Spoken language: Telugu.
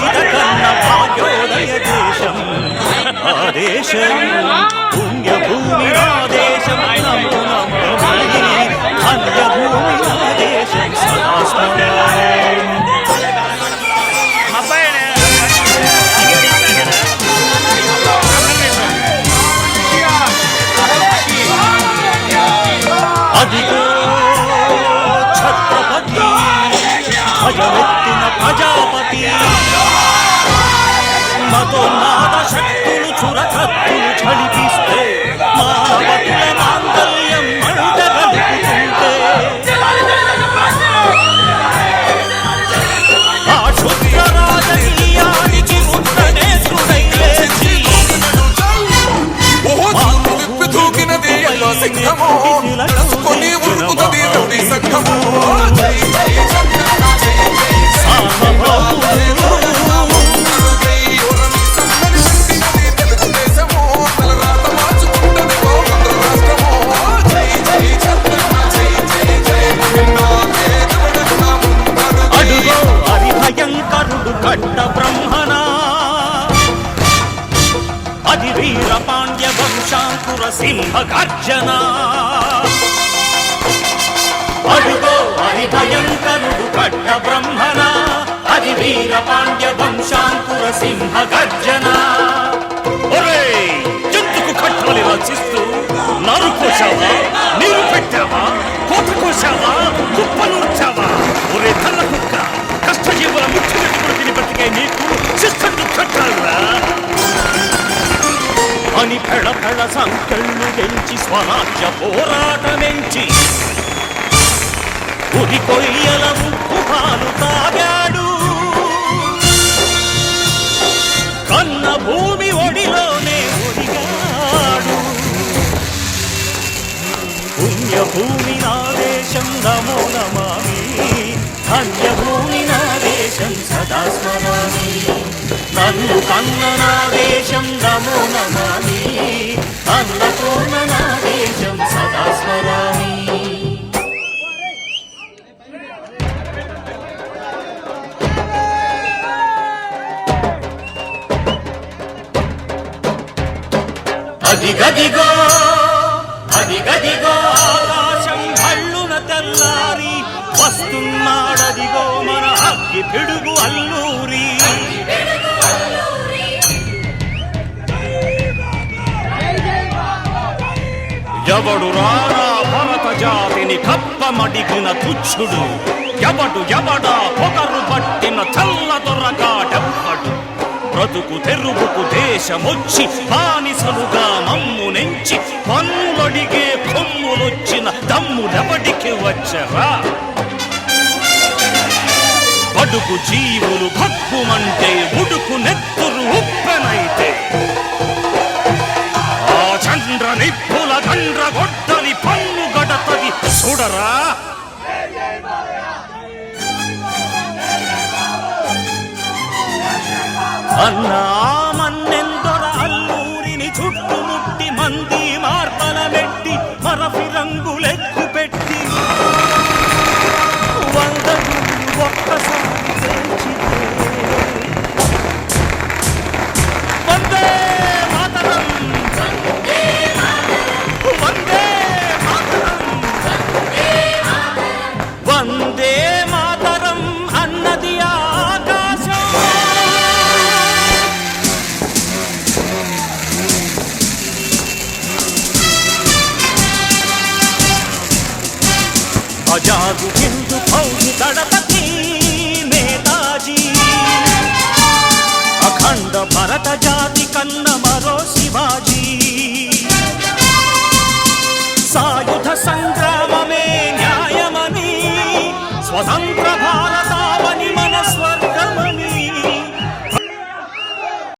మహోజ్వలిత కన్న భాగ్యోదయ దేశం. నా దేశం పుణ్యభూమి నా మతోన్మాద శక్తులు చురకత్తులు చలిపిస్తే అది వీర పాండ్య వంశాంకుర సింహ గర్జన అడుగో హరిభయంకరుడు కట్ట బ్రహ్మణ అది వీర పాండ్య వంశాంకుర సింహ గర్జన జంతుకు ఎందుకు రచిస్తూ నరు కోసావా నీరు పెట్టావా కోత కోసావా కుప్పనూర్చావా ఒరే తల్ల కుక్క కష్టజీవుల ముచ్చు పెట్టుకుని తిని బతికే నీకు అని పెడ పెంచి స్వరాజ్య పోరాటమెంచి. ఉది కొయ్యల ముక్కు పాలు తాగాడు. కన్న భూమి ఒడిలోనే ఒడిగాడు. పుణ్యభూమి నా దేశం నమో నమామి. ధన్యభూమి నా దేశం సదా స్మరామి. నన్ను కన్న నా దేశం నమో నమామి. అదిగదిగో అదిగదిగో ఆకాశం కళ్ళున తెల్లారి వస్తున్నాడదిగో మన అగ్గి పిడుగు అల్లూరి. ఎవడు రారా భరత జాతిని కప్పమడిగిన తుచ్చుడు ఎవడు ఎవడా పొగరు పట్టిన చల్ల దొరగాడెవ్వడు బ్రతుకు తెరువుకు దేశమొచ్చి బానిసలుగా మమ్ము నెంచి పన్నులడిగే కొమ్ములొచ్చిన దమ్ములెవడికి వచ్చరా? బడుకు జీవులు భక్కుమంటే ఉడుకు నెత్తురు ఉప్పెనైతే. ఆ చంద్ర నిప్పుల గండ్ర గొడ్డ Anak. సాయుధ సంగ్రామమే న్యాయమని స్వతంత్ర